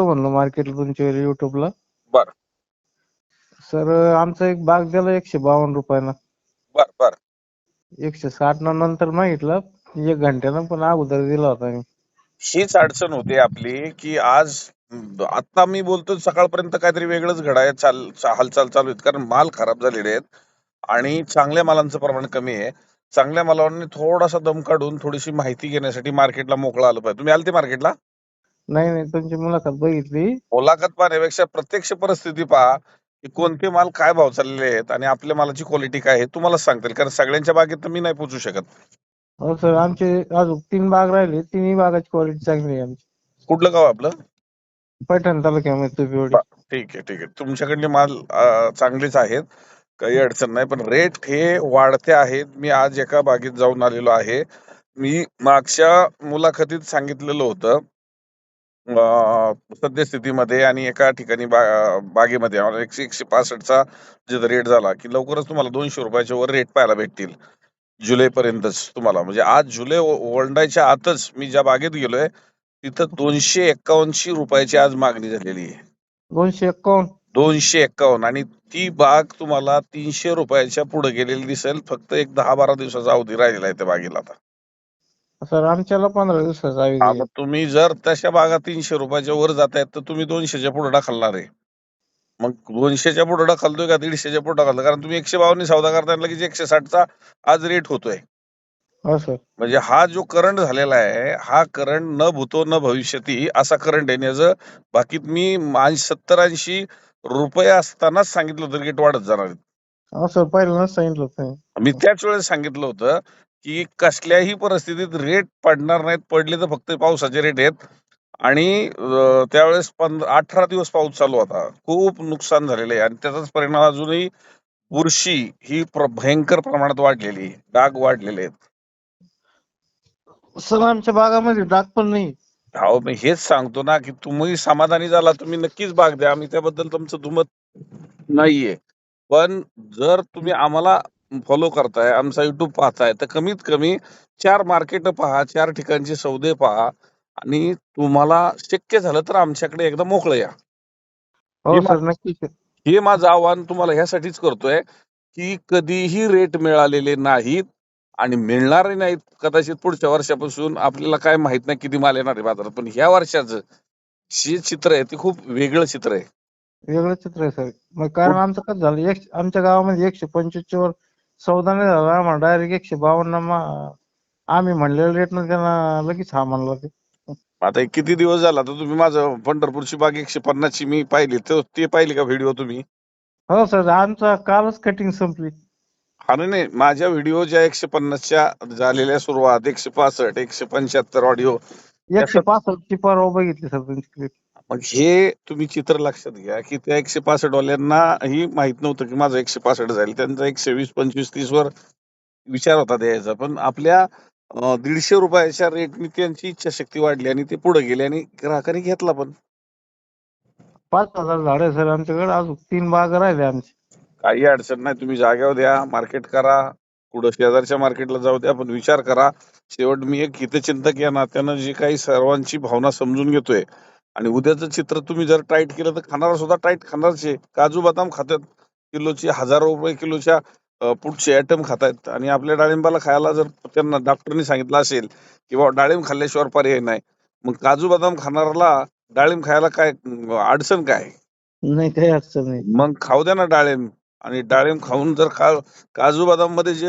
बघतो म्हणलं मार्केटला तुमच्या युट्यूबला बर. सर आमचा एक बाग दिला एकशे बावन्न रुपयानं. बर बर. एकशे साठ न नंतर मागितलं. एक घंट्यानं पण अगोदर दिला होता मी. हीच अडचण होते आपली की आज आता मी बोलतो सकाळपर्यंत काहीतरी वेगळंच घडाय चाल हालचाल चालू आहेत. कारण माल खराब झालेले आहेत आणि चांगल्या मालांचं प्रमाण कमी आहे. चांगल्या मालांनी थोडासा दम काढून थोडीशी माहिती घेण्यासाठी मार्केटला मोकळा आलं पाहिजे. तुम्ही आलते मार्केटला नाही नाही तुमची मुलाखत बघितली. मुलाखत पाहण्यापेक्षा प्रत्यक्ष परिस्थिती पहा की कोणते माल काय भाव चाललेले आहेत आणि आपल्या मालाची क्वालिटी काय आहे तुम्हाला सांगतील. कारण सगळ्यांच्या बागेत तर मी नाही पोचू शकत. हो सर आमचे अजून तीन बाग राहिले. तिन्ही बागाची क्वालिटी चांगली आहे आमची. कुठलं गाव आपलं? पैठण तालुक्यामध्ये तुपिवडी ठीक आहे ठीक आहे. तुमच्याकडले माल अं, चांगलेच आहेत. काही अडचण नाही. पण रेट हे वाढते आहेत. मी आज एका बागेत जाऊन आलेलो आहे. मी मागच्या मुलाखतीत सांगितलेलं होतं अं, सद्यस्थितीमध्ये आणि एका ठिकाणी बा बागेमध्ये आम्हाला एकशे एकशे पासष्टचा जे रेट झाला की लवकरच तुम्हाला दोनशे रुपयाच्या वर रेट पाहायला भेटतील. जुलै पर्यंतच तुम्हाला. म्हणजे आज जुलै ओ- ओलांडायच्या आतच मी ज्या बागेत गेलोय तिथं दोनशे एक्कावनशे रुपयाची आज मागणी झालेली आहे. दोनशे एक्कावन्न? दोनशे एक्कावन्न आणि ती बाग तुम्हाला तीनशे रुपयाच्या पुढे गेलेली दिसेल. फक्त एक दहा बारा दिवसाचा अवधी राहिलेला आहे त्या बागेला आता. सर आमच्याला पंधरा दिवसाचा आहे. तुम्ही जर तशा बागा तीनशे रुपयाच्या वर जातायत तर तुम्ही दोनशेच्या पुढे ढकलणार आहे. मग दोनशेच्या पुढे ढकलतोय का दीडशेच्या पुढे ढकलतोय? कारण तुम्ही एकशे बावन्न सौदा करताय लगेच एकशे साठचा आज रेट होतोय. हो सर म्हणजे हा जो करंट झालेला आहे हा करंट न भूतो न भविष्यती असा करंट आहे. याचं बाकीत मी सत्तर ऐंशी रुपये असतानाच सांगितलं होतं रेट वाढत जाणार आहेत. हो सर पहिल्यांदाच सांगितलं होतं. मी त्याच वेळेस सांगितलं होतं की कसल्याही परिस्थितीत रेट पडणार नाहीत. पडले तर फक्त पावसाचे रेट आहेत. आणि त्यावेळेस पंधरा अठरा दिवस पाऊस चालू होता. खूप नुकसान झालेलं आहे. आणि त्याचाच परिणाम अजूनही बुरशी ही भयंकर प्रमाणात वाढलेली. डाग वाढलेले आहेत. सर आमच्या बागामध्ये डाग पण नाही अहो मी हेच सांगतो ना की तुम्ही समाधानी झाला तुम्ही नक्कीच भाग द्या. आम्ही त्याबद्दल तुमचं दुमत नाहीये. पण जर तुम्ही आम्हाला फॉलो करताय आमचा युट्यूब पाहताय तर कमीत कमी चार मार्केट पहा चार ठिकाणचे सौदे पहा आणि तुम्हाला शक्य झालं तर आमच्याकडे एकदा मोकळं या. हो हे सर नक्कीच हे माझं आव्हान तुम्हाला ह्यासाठीच करतोय की कधीही रेट मिळालेले नाहीत आणि मिळणारे नाहीत कदाचित पुढच्या वर्षापासून आपल्याला काय माहीत नाही किती माल येणार आहे बाजारात पण ह्या वर्षाचं जे चित्र आहे ते खूप वेगळं चित्र आहे. वेगळं चित्र आहे सर. मग कारण आमचं कसं झालं एक आमच्या गावामध्ये एकशे पंचवीसच्या वर सौदा नाही झाला आम्हाला डायरेक्ट एकशे बावन्न मा- आम्ही म्हणलेल्या रेटनं त्यांना लगेच हा म्हणला ते. आता किती दिवस झाला? तर तुम्ही माझं पंढरपूरची बाग एकशे पन्नासची मी पाहिली. तर ते पाहिली का व्हिडिओ तुम्ही? हो सर. आमचा कालच कटिंग संपली. हा नाही, नाही माझ्या व्हिडिओ ज्या एकशे पन्नासच्या झालेल्या सुरुवात एकशे पासष्ट एकशे पंच्याहत्तर ऑडिओ एकशे पासष्ट ची परवा बघितली सर त्यांची क्लिप मग हे तुम्ही चित्र लक्षात घ्या की त्या एकशे पासष्ट वाल्यांना ही माहीत नव्हतं की माझं एकशे पासष्ट जाईल त्यांचा एकशे वीस पंचवीस तीस वर विचार होता द्यायचा. पण आपल्या दीडशे रुपयाच्या रेटनी त्यांची इच्छाशक्ती वाढली आणि ते पुढे गेले आणि ग्राहकांनी घेतला पण. पाच हजार झाड आहे सर आमच्याकडे. अजून तीन बाग राहिले आमचे. काही अडचण नाही. तुम्ही जागेवर द्या मार्केट करा. पुढं शेजारच्या मार्केटला जाऊ द्या पण विचार करा. शेवट मी एक हितचिंतक या नात्यानं जी काही सर्वांची भावना समजून घेतोय आणि उद्याचं चित्र तुम्ही जर टाईट केलं तर खाणारा सुद्धा टाईट खाणारच. आहे काजू बदाम खातात. किलोची हजारो रुपये किलोच्या पुढचे आयटम खातायत. आणि आपल्या डाळिंबाला खायला जर त्यांना डॉक्टरनी सांगितलं असेल की बाबा डाळिंब खाल्ल्याशिवाय पर्याय नाही. मग काजू बदाम खाणाऱ्याला डाळिंब खायला काय अडचण काय? नाही काही अडचण नाही. मग खाऊ द्या ना डाळिंब. आणि डाळिंब खाऊन जर खा काजू बदाममध्ये जे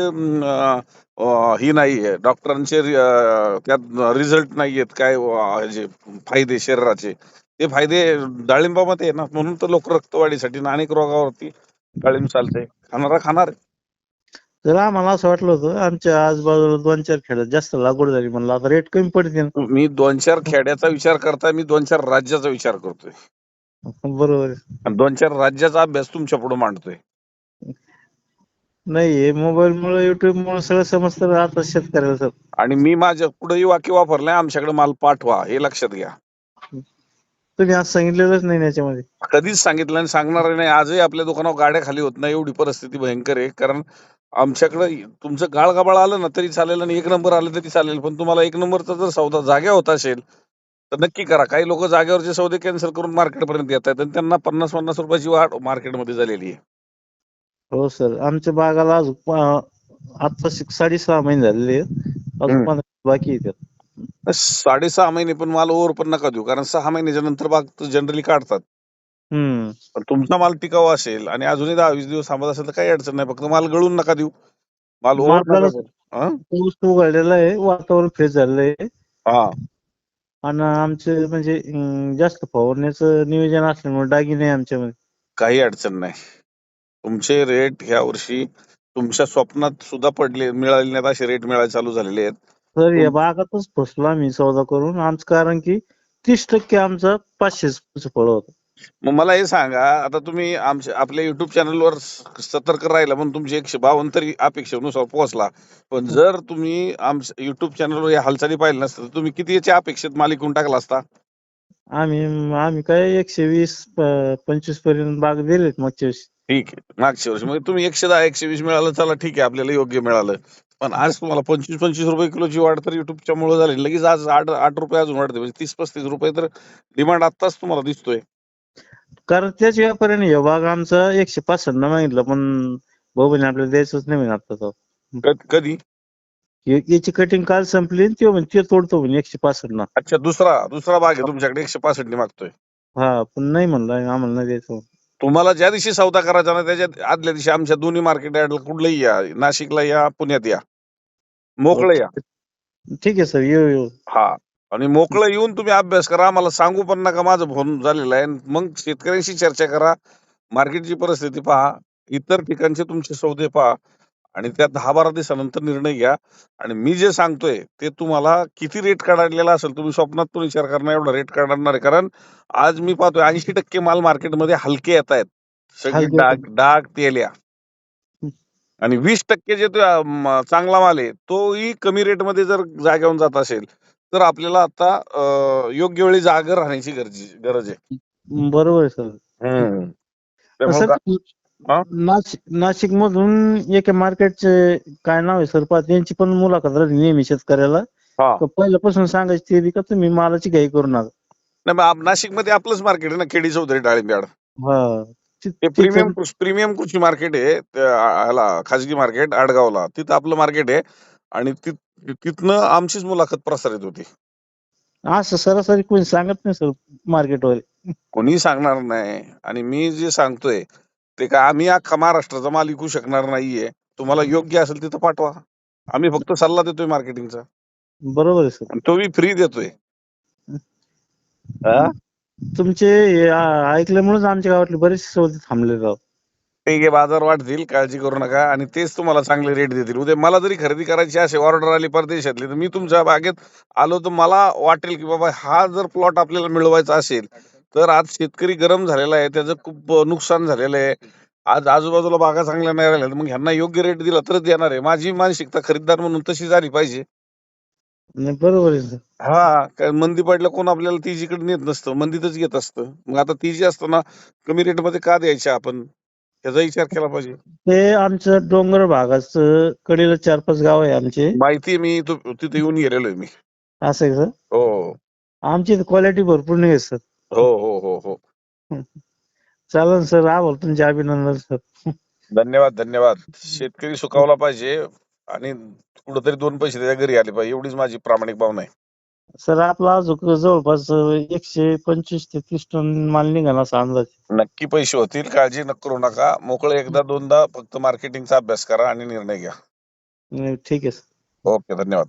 ही नाहीये डॉक्टरांचे त्यात रिझल्ट नाहीयेत काय अं, जे फायदे शरीराचे ते फायदे डाळिंबामध्ये आहे ना म्हणून तर लोक रक्तवाढीसाठी अनेक रोगावरती डाळिंब चालते खाणारा खाणार आहे. तर आम्हाला असं वाटलं होतं आमच्या आजूबाजूला दोन चार खेड्यात जास्त लागवड झाली म्हणलं आता रेट कमी पडते मी दोन चार खेड्याचा विचार करता मी दोन चार राज्याचा विचार करतोय. बरोबर आहे. आणि दोन चार राज्याचा अभ्यास तुमच्यापुढे मांडतोय. नाही हे मोबाईल मुळे युट्यूब मुळे सगळं समजतं आता शेतकऱ्याला सर आणि मी माझ्या पुढेही वाक्य वापरलंय आमच्याकडे माल पाठवा हे लक्षात घ्या. तुम्ही आज सांगितलेलंच नाही याच्यामध्ये. कधीच सांगितलं आणि सांगणार नाही. आजही आपल्या दुकानावर गाड्या खाली होत नाही एवढी परिस्थिती भयंकर आहे. कारण आमच्याकडे तुमचं गाळ गबाळ आलं ना तरी चालेल आणि एक नंबर आलं तरी चालेल. पण तुम्हाला एक नंबरचा जर सौदा जाग्या होत असेल तर नक्की करा. काही लोक जागेवरचे सौदे कॅन्सल करून मार्केटपर्यंत येत आहेत आणि त्यांना पन्नास पन्नास रुपयाची वाढ मार्केटमध्ये झालेली आहे. हो सर. आमच्या बागाला अजून आता साडेसहा महिने झालेले आहेत. अजून हम्म. पंधरा बाकी आहेत. साडेसहा महिने पण माल ओव्हर पण नका देऊ कारण सहा महिन्याच्या नंतर बाग जनरली काढतात. हम्म. पण तुमचा माल टिकाऊ असेल आणि अजूनही दहा वीस दिवस थांबत असेल तर काही अडचण नाही फक्त माल गळून नका देऊ. माल ओव्हर? पाऊस उघडलेला आहे वातावरण फ्रेश झालेलं आहे. हा. आणि आमचे म्हणजे अं, जास्त फवारण्याचं नियोजन असल्यामुळे दागिने आमच्यामध्ये. काही अडचण नाही. तुमचे रेट ह्या वर्षी तुमच्या स्वप्नात सुद्धा पडले मिळाले नाहीत असे रेट मिळायला चालू झालेले आहेत. तर या बागातच फसलो आम्ही सौदा करून. आमचं कारण की तीस टक्के आमचा पाचशे फळ होतं. मग मला हे सांगा आता तुम्ही आमच्या आपल्या युट्यूब चॅनलवर सतर्क राहिला म्हणून तुमची एकशे बावन्न तरी अपेक्षेनुसार पोहोचला. पण जर तुम्ही आमच्या युट्यूब चॅनलवर या हालचाली पाहिल्या नसतं तर तुम्ही किती याच्या अपेक्षेत माल विकून टाकला असता? आम्ही आम्ही काय एकशे वीस प- पंचवीसपर्यंत बाग दिलेत मागच्या वेळेस ठीक आहे. मागच्या वर्षी. मग तुम्ही एकशे दहा एकशे वीस मिळालं चला ठीक आहे आपल्याला योग्य मिळालं. पण आज तुम्हाला पंचवीस पंचवीस रुपये किलोची वाढ तर युट्यूबच्या मुळे झाली. लगेच आज आठ आठ रुपये अजून वाढते. म्हणजे तीस पस्तीस रुपये तर डिमांड आत्ताच तुम्हाला दिसतोय. कारण त्याच व्यापाऱ्याने हे बाग आमचा एकशे पासष्ट मागितलं पण भाऊ आपल्याला द्यायचंच नाही म्हणे आता तो. क- कधी? याची कटिंग काल संपली आणि ते म्हणे ते तोडतो म्हणे एकशे पासष्ट ना अच्छा दुसरा दुसरा भाग आहे तुमच्याकडे एकशे पासष्ट मागतोय. हा पण नाही म्हणलं आम्हाला नाही द्यायचं. तुम्हाला ज्या दिवशी सौदा करायचा ना त्याच्या आदल्या दिवशी आमच्या दोन्ही मार्केट यार्डला कुठलंही या नाशिकला या पुण्यात या. मोकळं या. ठीक आहे सर. येऊ येऊ. हा. आणि मोकळं येऊन तुम्ही अभ्यास करा. मला सांगू पण नका. माझं फोन झालेला आहे. मग शेतकऱ्यांशी चर्चा करा. मार्केटची परिस्थिती पहा. इतर ठिकाणचे तुमचे सौदे पहा. आणि त्या दहा बारा दिवसानंतर निर्णय घ्या. आणि मी जे सांगतोय ते तुम्हाला किती रेट काढलेला असेल तुम्ही स्वप्नात पण विचार करणार एवढा रेट काढणार कारण आज मी पाहतोय ऐंशी टक्के माल मार्केटमध्ये हलके येत आहेत. सगळे डाग डाग तेल्या. आणि वीस टक्के जे चांगला माल आहे तोही कमी रेटमध्ये जर जागेवरून जात असेल तर आपल्याला आता योग्य वेळी जागा राहण्याची गरज गरज आहे. बरोबर सर? नाशिक नाशिक मधून एका मार्केटचे काय नाव आहे सर पहा त्यांची पण मुलाखत राहिली नेहमी शेतकऱ्याला. हा. पहिल्यापासून सांगायची ते का तुम्ही मालाची घाई करू नका. नाही नाशिकमध्ये आपलंच मार्केट आहे ना खेडी चौधरी डाळिंब्याड हा. ति- हे तिथं- प्रीमियम प्रीमियम कृषी मार्केट आहे त्या आ- ह्याला खाजगी मार्केट आडगावला. तिथं आपलं मार्केट आहे आणि ति- तिथनं आमचीच मुलाखत प्रसारित होती. असं सरासरी कोणी सांगत नाही सर मार्केटवर कोणी सांगणार नाही. आणि मी जे सांगतोय ते काय आम्ही अख्खा महाराष्ट्राचा माल विकू शकणार नाहीये. तुम्हाला योग्य असेल तिथं पाठवा. आम्ही फक्त सल्ला देतोय मार्केटिंगचा बरोबर आहे सर. आणि तो बी फ्री देतोय. हा? तुमचे हे आ- ऐकल्यामुळेच आमच्या गावातले बरेचसे सौदे थांबले राव. ठीक आहे बाजार वाढतील काळजी करू नका आणि तेच तुम्हाला चांगले रेट देतील. उद्या मला जरी खरेदी करायची असेल ऑर्डर आली परदेशातली तर मी तुमच्या बागेत आलो तर मला वाटेल की बाबा हा जर प्लॉट आपल्याला मिळवायचा असेल तर आज शेतकरी गरम झालेला आहे त्याचं खूप नुकसान झालेलं आहे. आज आजूबाजूला बागा चांगल्या नाही राहिल्या मग ह्यांना योग्य रेट दिला तरच देणार आहे. माझी मानसिकता खरीददार म्हणून तशी झाली पाहिजे. नाही बरोबर आहे हा काय मंदी पडलं कोण आपल्याला तिजीकडे नेत नसतं मंदीतच घेत असतं. मग आता ती जी असतं ना कमी रेटमध्ये का द्यायचे आपण? त्याचा विचार केला पाहिजे. ते आमचं डोंगर भागाचं कडेला चार पाच गाव आहे आमचे. माहिती आहे मी तो- तिथे येऊन गेलेलो आहे मी. असं आहे सर हो. आमची क्वालिटी भरपूर नाही आहे सर. हो हो हो हो. चालेल सर आभार तुमचे अभिनंदन सर. धन्यवाद धन्यवाद. शेतकरी सुकावला पाहिजे आणि कुठेतरी दोन पैसे त्याच्या घरी आले पाहिजे एवढीच माझी प्रामाणिक भावना आहे. सर आपला अजून जवळपास एकशे पंचवीस ते तीस टन माल निघाला असा अंदाज नक्की पैसे होतील काळजी न करू नका. मोकळे एकदा दोनदा फक्त मार्केटिंगचा अभ्यास करा आणि निर्णय घ्या. नाही, ठीक आहे सर. ओके धन्यवाद.